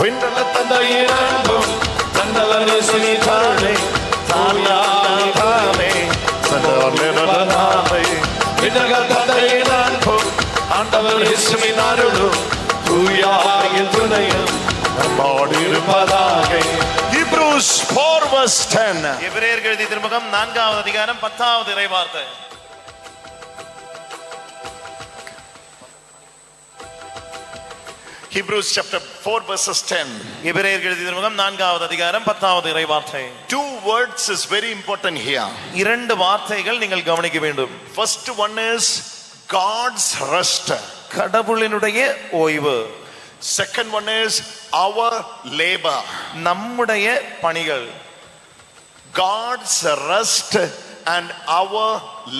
விண்டல தந்தையின் அன்பும் தந்தவனே சுனிதானே தானே சந்தவனே விண்டல தந்தையின் அன்பும் ஆண்டவர் இசுமின் அருளும் தூயாயின் துணையும் நம்மோடு இருப்பதாக Hebrews 4 verse 10 எபிரேயர் எழுதி திருமுகம் நான்காவது அதிகாரம் பத்தாவது இறைவார்த்தை. Hebrews chapter 4 verses 10 எபிரேயர் எழுதி திருமுகம் நான்காவது அதிகாரம் பத்தாவது இறைவார்த்தை Two words is very important here. இரண்டு வார்த்தைகள் நீங்கள் கவனிக்க வேண்டும் First one is God's rest. கடவுளினுடைய ஓய்வு Second one is our labor. நம்முடைய பணிகள் God's rest and our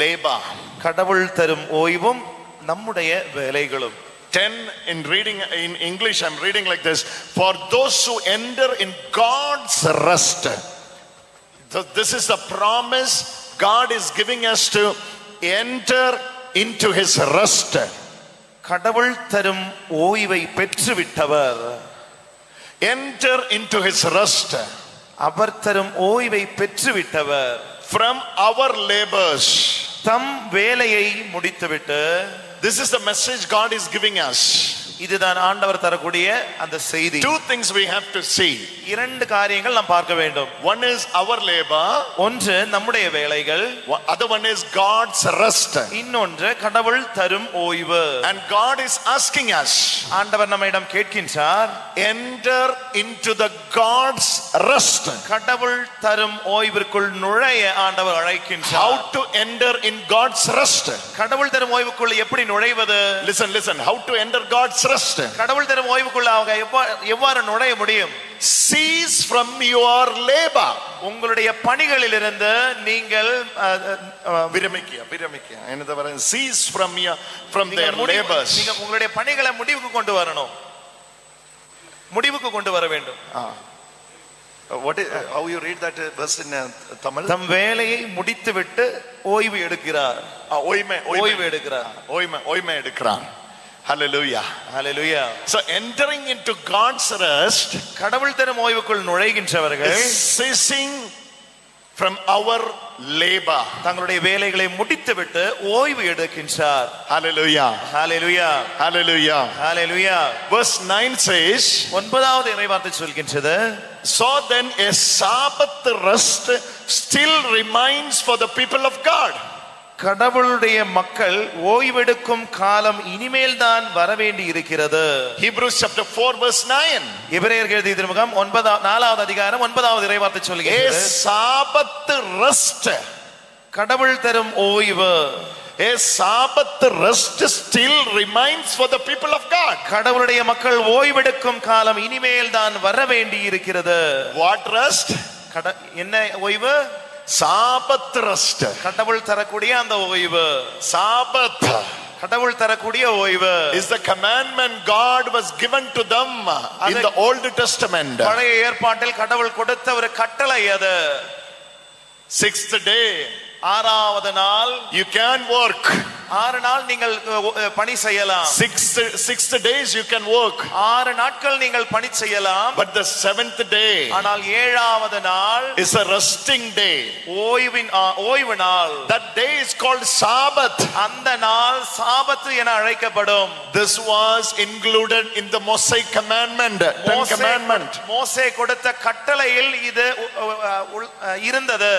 labor. கடவுள் தரும் ஓய்வும் நம்முடைய வேலைகளும் 10 in reading in English, I'm reading like this For those who enter in God's rest. Th- This is the promise God is giving us to enter into His rest. கடவுள் தரும் ஓய்வை பெற்றுவிட்டவர் Enter into His rest அவர் தரும் ஓய்வை பெற்றுவிட்டவர் from our labors. தம் வேலையை முடித்துவிட்டு this is the message God is giving us. இதுதான் ஆண்டவர் தரக்கூடிய அந்த செய்தி Two things we have to see. இரண்டு காரியங்கள் நாம் பார்க்க வேண்டும் One is our labor, ஒன்று நம்முடைய வேலைகள் other one is God's rest. இன்னொன்று கடவுள் தரும் ஓய்வு And God is asking us, ஆண்டவர் நம்மிடம் கேட்கின்றார் enter into the God's rest. கடவுள் தரும் ஓய்விற்குள் நுழைய ஆண்டவர் How அழைக்கின்றார் to enter in God's rest? கடவுள் தரும் ஓய்வுக்குள் எப்படி நுழைவது Listen, listen. How to enter God's rest? understand கடவுள் தரும் ஓய்வுக்குள்ள அவங்க எவ்வாறு நுழைய முடியும்? Cease from your labor. உங்களுடைய பணிகளிலிருந்து நீங்கள் விரமிக்க விரமிக்க. என்னது வர cease from your from their labors. நீங்க உங்களுடைய பணிகளை முடிவுக்கு கொண்டு வரணும். முடிவுக்கு கொண்டு வர வேண்டும். what is, how you read that verse in uh, Tamil? தம் வேலையை முடித்து விட்டு ஓய்வு எடுக்கிறார். ஓய்மை ஓய்வு எடுக்கிறார். ஓய்மை ஓய்மை எடுக்கிறான். Hallelujah ஹalleluya so entering into god's rest கடவுள் தரும் ஓய்வுக்குள் நுழைகின்றவர்கள் ceasing from our labor தங்களுடைய வேலைகளை முடித்துவிட்டு ஓய்வு எடுக்கின்றார் hallelujah ஹalleluya hallelujah ஹalleluya verse 9 says ஒன்பதாவது இறைவார்த்தை சொல்கின்றது so then a sabbath rest still remains for the people of god கடவுளுடைய மக்கள் ஓய்வெடுக்கும் காலம் இனிமேல் தான் வரவேண்டி இருக்கிறது hebrews chapter 4 verse 9 எபிரேயர்கள் எழுதிய திருமுகம் ஒன்பதாவது நாலாவது அதிகாரம் ஒன்பதாவது இறைவார்த்தை a சொல்கிறது sabbath rest. கடவுள் தரும் ஓய்வு. a sabbath rest still remains for the people of god. கடவுளுடைய மக்கள் ஓய்வெடுக்கும் காலம் இனிமேல் தான் வர வேண்டி இருக்கிறது rest? கட- என்ன ஓய்வு? Sabbath rest கடவுள் தரக்கூடிய அந்த ஓய்வு sabbath கடவுள் தரக்கூடிய ஓய்வு the commandment god was given to them in அது- the old testament பழைய ஏற்பாட்டில் கடவுள் கொடுத்த ஒரு கட்டளை அது sixth day ஆறாவது நாள் you can work ஆறு நாள் நீங்கள் பணி செய்யலாம் sixth sixth days you can work ஆறு நாட்கள் நீங்கள் பணி செய்யலாம் but the seventh day ஆனால் ஏழாவது நாள் is a resting day ஓய்வின் ஓய்வு நாள் that day is called sabbath அந்த நாள் சாபத்து என அழைக்கப்படும் this was included in the mosaic commandment ten மோசே- மோசே கொடுத்த கட்டளையில் இது இருந்தது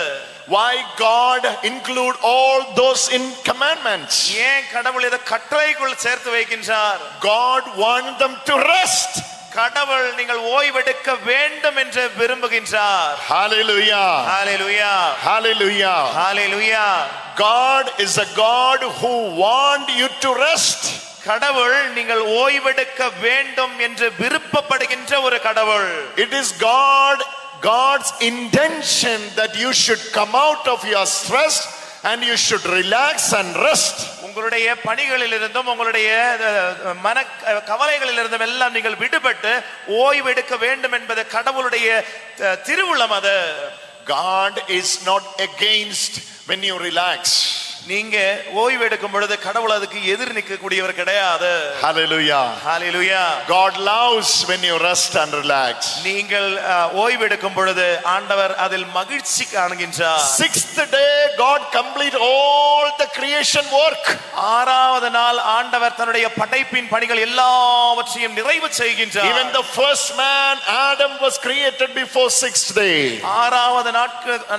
why god include all those in commandments ஏன் கடவுள் இதை கட்டளைக்குள் சேர்த்து வைக்கின்றார் god want them to rest கடவுள் நீங்கள் ஓய்வெடுக்க வேண்டும் என்று விரும்புகின்றார் hallelujah hallelujah hallelujah hallelujah god is a god who want you to rest கடவுள் நீங்கள் ஓய்வெடுக்க வேண்டும் என்று விருப்பப்படுகின்ற ஒரு கடவுள் it is god god's intention that you should come out of your stress and you should relax and rest உங்களுடைய பணிகளிலிருந்தும் உங்களுடைய மன கவலைகளிலிருந்தும் எல்லாம் நீங்கள் விடுபட்டு ஓய்வெடுக்க வேண்டும் என்பது கடவுளுடைய அஹ், திருவுளம் அது god is not against when you relax நீங்க ஓய்வு எடுக்கும் பொழுது கடவுள் அதுக்கு எதிர் நிற்கக்கூடியவர் கிடையாது Hallelujah. Hallelujah God loves when you rest and relax. நீங்கள் அஹ், ஓய்வு எடுக்கும் பொழுது ஆண்டவர் அதில் மகிழ்ச்சி காணுகின்றார் Sixth day, God complete all the creation work. ஆறாவது நாள் ஆண்டவர் தன்னுடைய படைப்பின் பணிகள் எல்லாவற்றையும் நிறைவு செய்கின்றார் Even the first man, Adam, was created before sixth day. ஆறாவது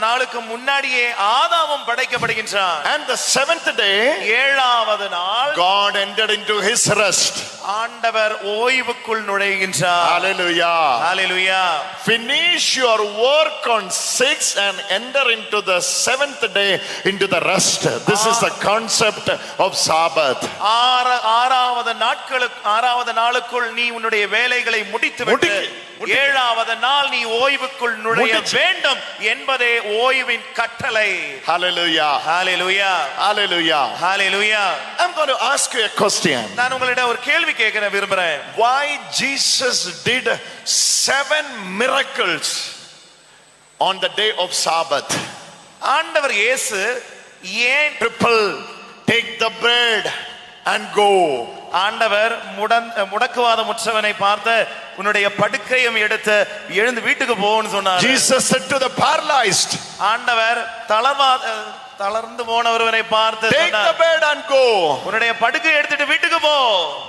நாளுக்கு முன்னாடியே ஆதாமும் படைக்கப்படுகின்றான் And the seventh day, ஏழாவது நாள் God entered into his rest. ஆண்டவர் ஓய்வுக்குள் நுழைகின்றார் Hallelujah. Hallelujah Finish your work on six and enter into the seventh day into the rest. This is the concept of Sabbath. ஆற- ஆறாவது நாட்களுக்கு ஆறாவது நாளுக்குள் நீ உன்னுடைய வேலைகளை முடித்து விட்டு. ஏழாவது நாள் நீ ஓய்வுக்குள் நுழைய. வேண்டும் என்பதே ஓய்வின் கட்டளை Hallelujah. Hallelujah Hallelujah. Hallelujah I'm going to ask you a question. நான் உங்களிடம் ஒரு கேள்வி கேட்க விரும்புறேன் Why Jesus did seven miracles on the day of Sabbath? ஆண்டவர் இயேசு ஏன் People take the bread and go. ஆண்டவர் முடன் முடக்குவாத முற்றவனை பார்த்து உன்னுடைய படுக்கையும் எடுத்து எழுந்து வீட்டுக்கு போன்னு சொன்னார் Jesus said to the paralyzed, ஆண்டவர் தளர்வா தளர்ந்து போன ஒருவனை பார்த்து Take the bed and go. உன்னுடைய படுக்கை எடுத்துட்டு வீட்டுக்கு போ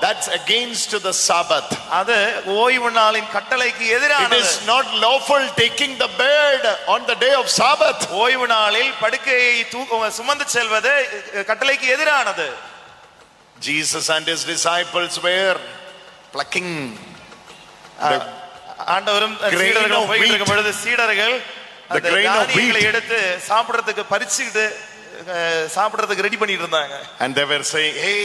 That's against the Sabbath. அது ஓய்வு நாளின் கட்டளைக்கு It எதிரானது is not lawful taking the bed on the day of Sabbath. ஓய்வு நாளில் படுக்கையை தூக்க சுமந்து செல்வது கட்டளைக்கு எதிரானது Jesus and his disciples were plucking the ஆண்டவரும் சீடர்களும் போயிட்டு. இருக்கும் பொழுது சீடர்கள் அந்த தானியங்களை. எடுத்து சாப்பிடுறதுக்கு பறிச்சுக்கிட்டு சாப்பிடுறதுக்கு ரெடி பண்ணிட்டு இருந்தாங்க and they were saying, Hey,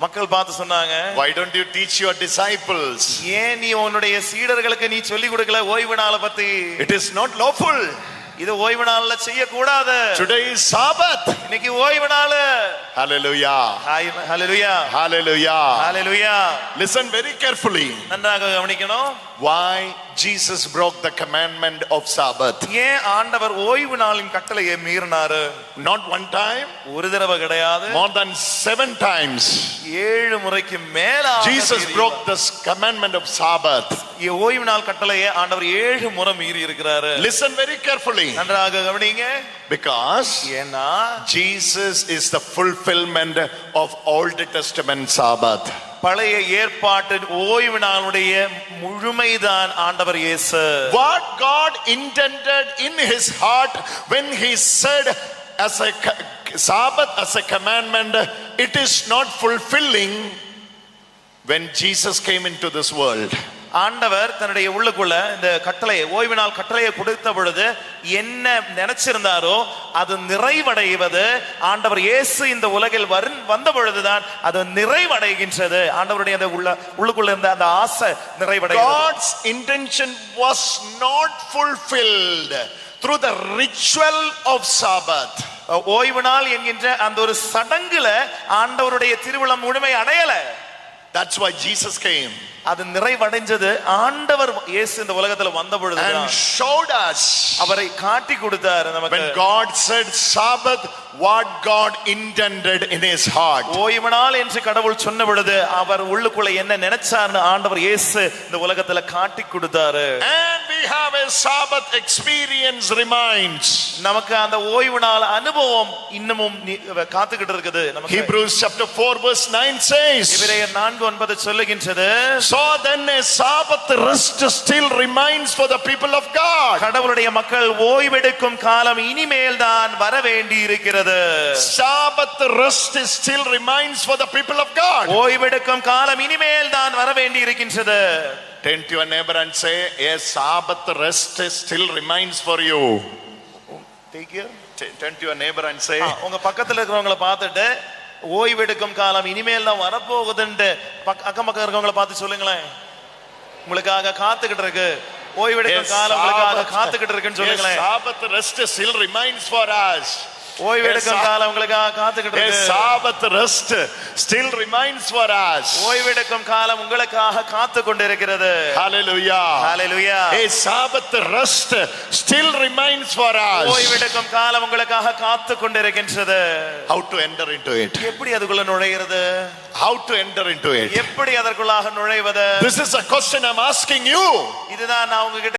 மக்கள் பார்த்து சொன்னாங்க why don't you teach your disciples? ஏன் நீ உன்னுடைய சீடர்களுக்கு நீ சொல்லி கொடுக்கல ஓய்வு நாளை பத்தி It is not lawful. இது ஓய்வு நாள்ல செய்யக்கூடாது Today is Sabbath. இன்னைக்கு ஓய்வு நாள் Hallelujah. ஹalleluya Hallelujah. ஹalleluya Listen very carefully. நன்றாக கவனிக்கணும் Why Jesus broke the commandment of Sabbath. ஏன் ஆண்டவர் ஓய்வு நாளின் கட்டளையை மீறினாரு Not one time, ஒரு தடவை கிடையாது more than seven times. ஏழு முறைக்கு மேல Jesus broke this commandment of Sabbath. ஓய்வு நாள் கட்டளையை ஆண்டவர் ஏழு முறை மீறி இருக்கிறாரு Listen very carefully. நன்றாக கவனிங்க Because ஏன்னா Jesus is the fulfillment of Old Testament Sabbath. பழைய ஏற்பாட்டின் ஓய்வு நாளுடைய முழுமைதான் ஆண்டவர் இயேசு What God intended in his heart when he said as a co- Sabbath as a commandment, it is not fulfilling when Jesus came into this world. ஆண்டவர் தன்னுடைய உள்ளுக்குள்ள இந்த கட்டளையை ஓய்வு நாள் கட்டளையை கொடுத்த பொழுது என்ன நினைச்சிருந்தாரோ அது நிறைவடைவது ஆண்டவர் இயேசு இந்த உலகில் வரும் வந்த பொழுதுதான் அது நிறைவடைகின்றது. ஆண்டவருடைய அந்த உள்ள உள்ளுக்குள்ள இருந்த அந்த ஆசை நிறைவடைகிறது. God's intention was not fulfilled through the ritual of Sabbath. ஓய்வு நாள் என்கின்ற அந்த ஒரு சடங்குல ஆண்டவருடைய திருவிழா முழுமை அடையல. That's why Jesus came அது நிறைவடைஞ்சது. ஆண்டவர் இயேசு இந்த உலகத்துல வந்த and பொழுதுதான் showed us அவரை காட்டி கொடுத்தாரு நமக்கு. when God said Sabbath, what God intended in his heart. ஓய்வு நாள் என்று கடவுள் சொன்ன பொழுது அவர் உள்ளுக்குள்ள என்ன நினைச்சார்னு ஆண்டவர் இயேசு இந்த உலகத்துல காட்டி கொடுத்தாரு. And have a Sabbath experience reminds. நமக்கு அந்த ஓய்வு நாள் அனுபவம் இன்னமும் காத்துக்கிட்டு இருக்குது நமக்கு Hebrews chapter 4 verse 9 says, எபிரேயர் நான்கு ஒன்பது சொல்லுகின்றது So then a Sabbath rest still remains for the people of God. கடவுளுடைய மக்கள் ஓய்வெடுக்கும் காலம் இனிமேல் தான் வர வேண்டி இருக்கிறது Sabbath rest still remains for the people of God. ஓய்வெடுக்கும் காலம் இனிமேல் தான் வர வேண்டி இருக்கின்றது Turn to your neighbor and say, A Sabbath rest still remains for you. T- Turn to your neighbor and say, ஆ, உங்க பக்கத்துல இருக்கிறவங்கள பார்த்துட்டு ஓய்வெடுக்கும் காலம் இனிமேல் தான் வரப்போகுதுன்ட்டு அக்கம் பக்கம் இருக்கிறவங்கள பார்த்து சொல்லுங்களேன். உங்களுக்காக காத்துக்கிட்டு இருக்கு. ஓய்வெடுக்கும் காலம் உங்களுக்காக காத்துக்கிட்டு இருக்குன்னு சொல்லுங்களேன். Sabbath rest still remains for us. ஓய்வெடுக்கும் Yes, காலம் உங்களுக்காக காத்துக்கிட்டு இருக்கு Sabbath rest still remains for us. ஓய்வெடுக்கும் காலம் உங்களுக்காக காத்து கொண்டிருக்கிறது Hallelujah. Hallelujah A Sabbath rest still remains for us. ஓய்வெடுக்கும் காலம் உங்களுக்காக காத்து கொண்டிருக்கின்றது How to enter into it? எப்படி அதுக்குள்ள நுழையிறது How to enter into it? எப்படி அதற்குள்ளாக நுழைவது This is a question I'm asking you. இதுதான் நான் உங்ககிட்ட